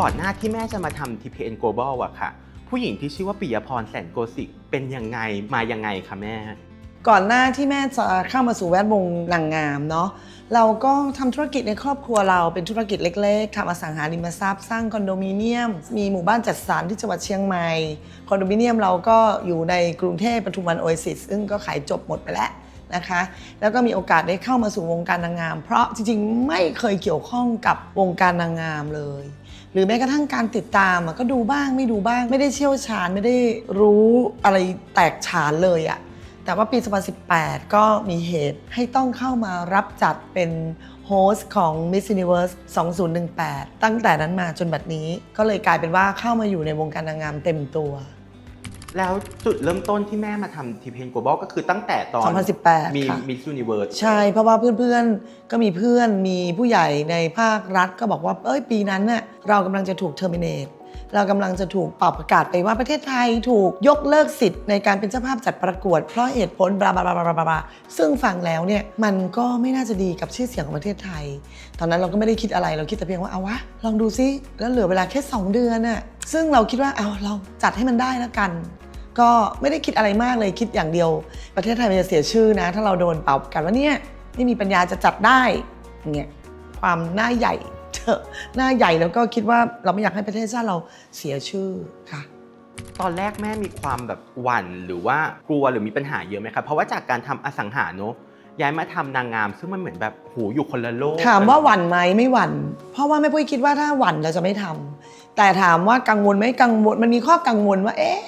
ก่อนหน้าที่แม่จะมาทำ TPN Global อะค่ะ ผู้หญิงที่ชื่อว่าปิยพรแสนโกสิกเป็นยังไงมายังไงคะแม่ ก่อนหน้าที่แม่จะเข้ามาสู่แวดวงนางงามเนาะเราก็ทำธุรกิจในครอบครัวเราเป็นธุรกิจเล็กๆทำอสังหาริมทรัพย์สร้างคอนโดมิเนียม มีหมู่บ้านจัดสรรที่จังหวัดเชียงใหม่ คอนโดมิเนียมเราก็อยู่ในกรุงเทพปทุมวันโอเอซิสซึ่งก็ขายจบหมดไปแล้วนะคะแล้วก็มีโอกาสได้เข้ามาสู่วงการนางงาม เพราะจริงๆ ไม่เคยเกี่ยวข้องกับวงการนางงามเลย หรือแม้กระทั่งการติดตามอะก็ดูบ้างไม่ดูบ้าง ไม่ได้เชี่ยวชาญไม่ได้รู้อะไรแตกฉานเลยอะแต่ว่าปี 2018 ก็มีเหตุให้ต้องเข้ามารับจัดเป็นโฮสต์ของ Miss Universe 2018 ตั้งแต่นั้นมาจนบัดนี้ก็เลยกลายเป็นว่าเข้ามาอยู่ในวงการนางงามเต็มตัว แล้วจุดเริ่มต้นที่แม่มาทำ TPN Global ก็คือตั้งแต่ตอน2018มีค่ะ Miss Universe ใช่เพราะว่าเพื่อนๆ ก็มีเพื่อนมีผู้ใหญ่ในภาครัฐก็บอกว่าเอ้ยปีนั้นน่ะเรากำลังจะถูกเทอร์มิน e เรากำลังจะถูกปรับประกาศไปว่าประเทศไทยถูกยกเลิกสิทธิ์ในการเป็นเจ้าภาพจัดประกวด เพราะเหตุผลบลาบลาบลาบลาบลาซึ่งฟังแล้วเนี่ยมันก็ไม่น่าจะดีกับชื่อเสียงของประเทศไทย ตอนนั้นเราก็ไม่ได้คิดอะไรเราคิดแต่เพียงว่าเอาวะลองดูซิแล้วเหลือเวลาแค่2เดือนน่ะซึ่งเราคิดว่าเอาเราจัดให้มันได้แล้วกัน ก็ไม่ได้คิดอะไรมากเลยคิดอย่างเดียว ประเทศไทยมันจะเสียชื่อนะ ถ้าเราโดนเป่ากันว่าเนี่ยไม่มีปัญญาจะจัดได้อย่างเงี้ยความหน้าใหญ่เถอะหน้าใหญ่แล้วก็คิดว่าเราไม่อยากให้ประเทศชาติเราเสียชื่อค่ะ ตอนแรกแม่มีความแบบหวั่นหรือว่ากลัวหรือมีปัญหาเยอะไหมครับเพราะว่าจากการทำอสังหาเนอะย้ายมาทำนางงาม ซึ่งมันเหมือนแบบหูอยู่คนละโลกถามว่าหวั่นไหมไม่หวั่น เพราะว่าแม่ปุ้ยคิดว่าถ้าหวั่นเราจะไม่ทำแต่ถามว่ากังวลไหมกังวลมันมีข้อกังวลว่าเอ๊ะ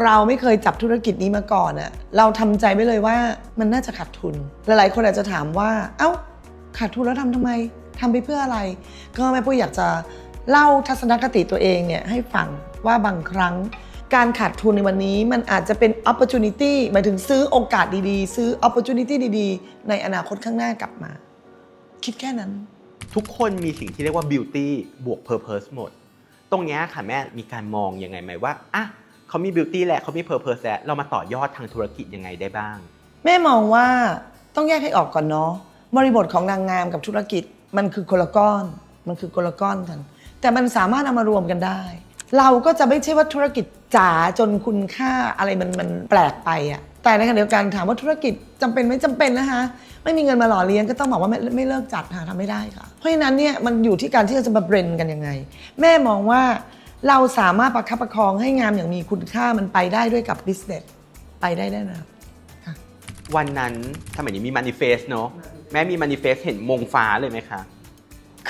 เราไม่เคยจับธุรกิจนี้มาก่อนอะเราทำใจไว้เลยว่ามันน่าจะขาดทุน หลายๆคนอาจจะถามว่า เอ้า ขาดทุนแล้วทำทำไมทำไปเพื่ออะไร ก็แม่ปุ้ยอยากจะเล่าทัศนคติตัวเองเนี่ยให้ฟังว่าบางครั้งการขาดทุนในวันนี้มันอาจจะเป็น opportunity หมายถึงซื้อโอกาสดีๆ ซื้อ opportunity ดีๆ ในอนาคตข้างหน้ากลับมา คิดแค่นั้น ทุกคนมีสิ่งที่เรียกว่า beauty บวก purpose หมด ตรงนี้ค่ะแม่มีการมองยังไงไหมว่าอะ เขามี beauty แหละเขามี purpose แล้วเรามาต่อยอดทางธุรกิจยังไงได้บ้าง แม่มองว่าต้องแยกให้ออกก่อนเนาะบริบทของนางงามกับธุรกิจมันคือคนละก้อน มันคือคนละก้อนกัน แต่มันสามารถเอามารวมกันได้ เราก็จะไม่ใช่ว่าธุรกิจจ๋าจนคุณค่าอะไรมันมันแปลกไปอะแต่ในขณะเดียวกันถามว่าธุรกิจจำเป็นไหม่จำเป็นนะคะ ไม่มีเงินมาหล่อเลี้ยงก็ต้องบอกว่าไม่ไม่เลิกจัดค่ะทำไม่ได้ค่ะ เพราะฉะนั้นเนี่ยมันอยู่ที่การที่เราจะมาเบรนกันยังไง แม่มองว่า เราสามารถประคับประคองให้งามอย่างมีคุณค่ามันไปได้ด้วยกับ business ไปได้แน่นอนวันนั้นสมัยนี้มี manifest เนอะแม่มี manifest เห็นมงฟ้าเลยไหมคะ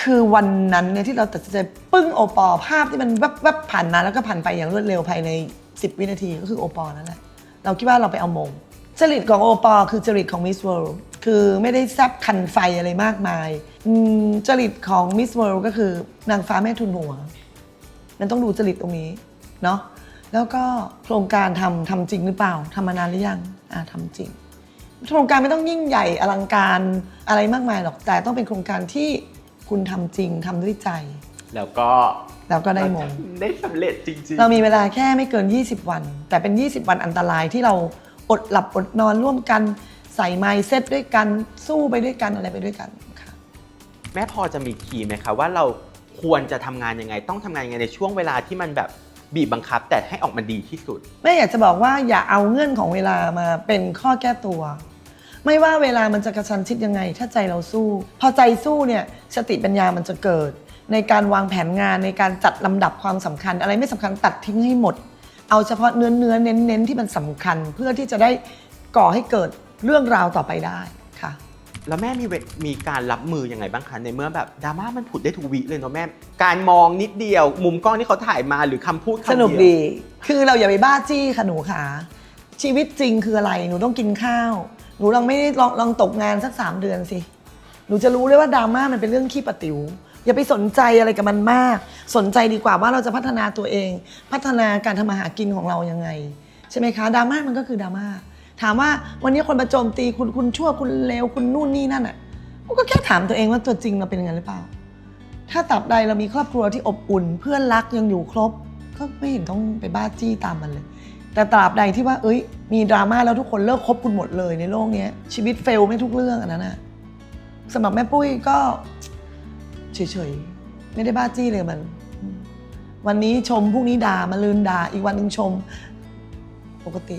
คือวันนั้นเนี่ยที่เราตัดสินใจปึ้งโอปอภาพที่มันแวบๆผ่านมาแล้วก็ผ่านไปอย่างรวดเร็วภายใน 10 วินาทีก็คือโอปอนั่นแหละเราคิดว่าเราไปเอามงจริตของโอปอคือจริตของมิสเวิลด์คือไม่ได้แซบคันไฟอะไรมากมายอืมจริตของมิสเวิลด์ก็คือนางฟ้าแม่ทุนหัว มันต้องดูจริตตรงนี้เนาะแล้วก็โครงการทำทำจริงหรือเปล่าทำมานานหรือยังอ่าทำจริง โครงการไม่ต้องยิ่งใหญ่อลังการอะไรมากมายหรอกแต่ต้องเป็นโครงการที่คุณทำจริงทำด้วยใจ แล้วก็แล้วก็ได้มง ได้สำเร็จจริงๆเรามีเวลาแค่ไม่เกิน 20 วัน แต่เป็น 20 วันอันตรายที่เราอดหลับอดนอนร่วมกัน ใส่ไมซ์เซตด้วยกัน สู้ไปด้วยกันอะไรไปด้วยกันค่ะแม่พอจะมีคีย์ไหมคะว่าเรา ควรจะทำงานยังไง ต้องทำงานยังไงในช่วงเวลาที่มันแบบบีบบังคับ แต่ให้ออกมาดีที่สุด แม่อยากจะบอกว่าอย่าเอาเงื่อนของเวลามาเป็นข้อแก้ตัว ไม่ว่าเวลามันจะกระชันชิดยังไง ถ้าใจเราสู้ พอใจสู้เนี่ยสติปัญญามันจะเกิด ในการวางแผนงานในการจัดลำดับความสำคัญ อะไรไม่สำคัญตัดทิ้งให้หมด เอาเฉพาะเนื้อเนื้อเน้นเน้นที่มันสำคัญเพื่อที่จะได้ก่อให้เกิดเรื่องราวต่อไปได้ แล้วแม่มีเวมีการรับมือยังไงบ้างคะในเมื่อแบบดราม่ามันผุดได้ทุกวิเลยเนาะแม่ การมองนิดเดียว มุมกล้องที่เขาถ่ายมาหรือคำพูดคำสเดียวนุกดี คือเราอย่าไปบ้าจี้ค่ะหนูขาชีวิตจริงคืออะไร หนูต้องกินข้าว หนูลองไม่ได้ลองลองตกงานสักสามเดือนสิ หนูจะรู้เลยว่าดราม่ามันเป็นเรื่องขี้ปะติว๋ว อย่าไปสนใจอะไรกับมันมาก สนใจดีกว่าว่าเราจะพัฒนาตัวเอง พัฒนาการทำมาหากินของเรายังไง ใช่ไหมคะ ดราม่ามันก็คือดราม่า ถามว่าวันนี้คนมาโจมตีคุณคุณชั่วคุณเลวคุณนู่นนี่นั่นอะก็แค่ถามตัวเองว่าตัวจริงเราเป็นยังไงหรือเปล่า ถ้าตับใดเรามีครอบครัวที่อบอุ่น เพื่อนรักยังอยู่ครบ ก็ไม่เห็นต้องไปบ้าจี้ตามมันเลย แต่ตราบใดที่ว่า เอ้ย มีดราม่าแล้วทุกคนเลิกคบคุณหมดเลยในโลกเนี้ยชีวิตเฟลไม่ทุกเรื่องอันนั้นอะสำหรับแม่ปุ้ยก็เฉยๆไม่ได้บ้าจี้เลยมัน วันนี้ชมพรุ่งนี้ด่ามาลืนด่าอีกวันหนึ่งชมปกติ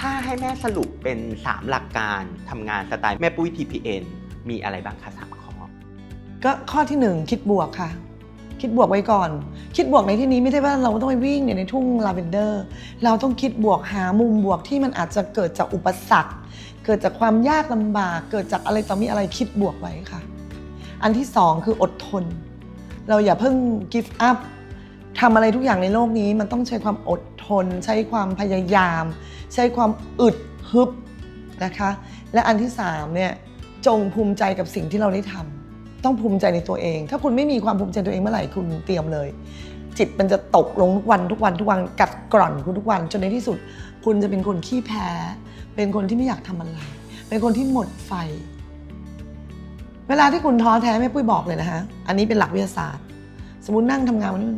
ถ้าให้แม่สรุปเป็น 3 หลักการทำงานสไตล์แม่ปุ้ย TPN มีอะไรบ้างคะสามข้อ ก็ข้อที่หนึ่งคิดบวกค่ะ คิดบวกไว้ก่อน คิดบวกในที่นี้ไม่ได้ว่าเราต้องไปวิ่งในทุ่งลาเวนเดอร์ เราต้องคิดบวกหามุมบวกที่มันอาจจะเกิดจากอุปสรรค เกิดจากความยากลำบาก เกิดจากอะไรต่อมีอะไรคิดบวกไว้ค่ะ อันที่สองคืออดทน เราอย่าเพิ่ง give up ทำอะไรทุกอย่างในโลกนี้มันต้องใช้ความอดทน ใช้ความพยายาม ใช้ความอึดฮึบนะคะ และอันที่สามเนี่ยจงภูมิใจกับสิ่งที่เราได้ทำต้องภูมิใจในตัวเอง ถ้าคุณไม่มีความภูมิใจตัวเองเมื่อไหร่คุณเตรียมเลย จิตมันจะตกลงทุกวันทุกวันทุกวันกัดกร่อนคุณทุกวันจนในที่สุด คุณจะเป็นคนขี้แพ้ เป็นคนที่ไม่อยากทำอะไร เป็นคนที่หมดไฟ เวลาที่คุณท้อแท้แม่ปุ้ยบอกเลยนะคะอันนี้เป็นหลักวิทยาศาสตร์ สมมตินั่งทำงานวันนี้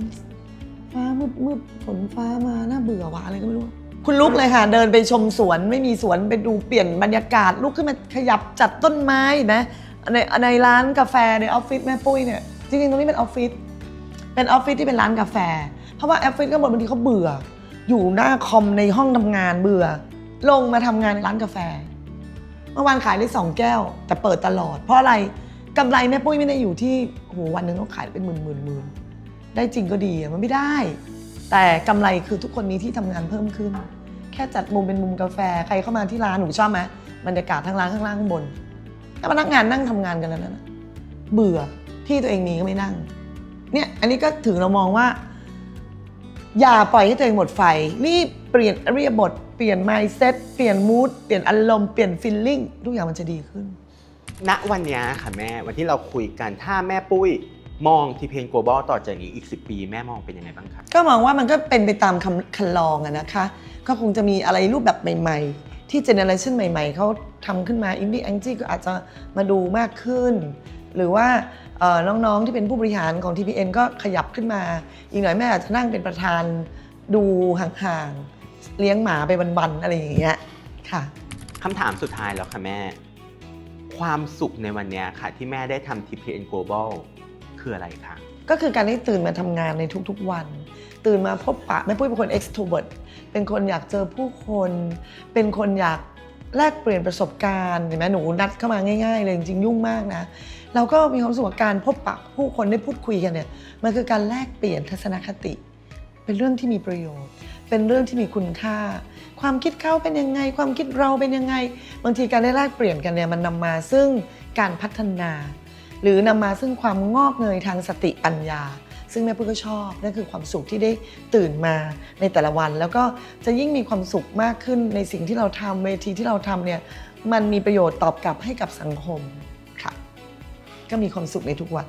มืดมืดฝนฟ้ามาน่าเบื่อวะอะไรก็ไม่รู้ คุณลุกเลยค่ะ เดินไปชมสวนไม่มีสวนไปดูเปลี่ยนบรรยากาศลุกขึ้นมาขยับจัดต้นไม้เห็นะในในร้านกาแฟในออฟฟิศแม่ปุ้ยเนี่ยจริงๆตรงนี้เป็นออฟฟิศเป็นออฟฟิศที่เป็นร้านกาแฟ เพราะว่าออฟฟิศก็หมดบางทีเขาเบื่อ อยู่หน้าคอมในห้องทำงานเบื่อ ลงมาทำงานในร้านกาแฟ เมื่อวานขายได้สองแก้ว แต่เปิดตลอด เพราะอะไรกำไรแม่ปุ้ยไม่ได้อยู่ที่โหวันหนึ่งต้องขายเป็นหมื่นหมื่นหมื่นได้จริงก็ดีมันไม่ได้ แต่กำไรคือทุกคนมีที่ทำงานเพิ่มขึ้น แค่จัดมุมเป็นมุมกาแฟใครเข้ามาที่ร้านหนูชอบไหมบรรยากาศทั้งร้านข้างล่างข้างบนถ้าพนักงานนั่งทำงานกันแล้วนะเบื่อที่ตัวเองมีก็ไม่นั่ง เนี่ยอันนี้ก็ถึงเรามองว่า อย่าปล่อยให้ตัวเองหมดไฟ รีบเปลี่ยนอริยบท เปลี่ยน mindset เปลี่ยน mood เปลี่ยนอารมณ์เปลี่ยน feeling ทุกอย่างมันจะดีขึ้นณวันนี้ค่ะแม่วันที่เราคุยกันถ้าแม่ปุ้ย มอง TPN Global ต่อจากนี้อีก 10 ปีแม่มองเป็นยังไงบ้างครับก็มองว่ามันก็เป็นไปตามคำคันลองอะนะคะ ก็คงจะมีอะไรรูปแบบใหม่ ๆ ที่เจเนอเรชันใหม่ ๆเขาทำขึ้นมาอินดี้แองจี้ก็อาจจะมาดูมากขึ้น หรือว่าเอ่อน้องๆที่เป็นผู้บริหารของ TPN ก็ขยับขึ้นมา อีกหน่อยแม่อาจจะนั่งเป็นประธานดูห่างๆเลี้ยงหมาไปวันๆอะไรอย่างเงี้ยค่ะคำถามสุดท้ายแล้วค่ะแม่ ความสุขในวันเนี้ยค่ะที่แม่ได้ทำ TPN Global คืออะไรคะก็คือการได้ตื่นมาทำงานในทุกๆวัน ตื่นมาพบปะแม่ปุ้ยเป็นคน extrovert เป็นคนอยากเจอผู้คน เป็นคนอยากแลกเปลี่ยนประสบการณ์เห็นไหมหนูนัดเข้ามาง่ายๆเลยจริงๆยุ่งมากนะเราก็มีความรู้สึกว่าการพบปะผู้คนได้พูดคุยกันเนี่ยมันคือการแลกเปลี่ยนทัศนคติ เป็นเรื่องที่มีประโยชน์ เป็นเรื่องที่มีคุณค่า ความคิดเขาเป็นยังไง ความคิดเราเป็นยังไง บางทีการได้แลกเปลี่ยนกันเนี่ยมันนำมาซึ่งการพัฒนา หรือนำมาซึ่งความงอกเงยทางสติปัญญา ซึ่งแม่ปุ้ยก็ชอบนั่นคือความสุขที่ได้ตื่นมาในแต่ละวัน แล้วก็จะยิ่งมีความสุขมากขึ้นในสิ่งที่เราทำเวทีที่เราทำเนี่ยมันมีประโยชน์ตอบกลับให้กับสังคมค่ะ ก็มีความสุขในทุกวัน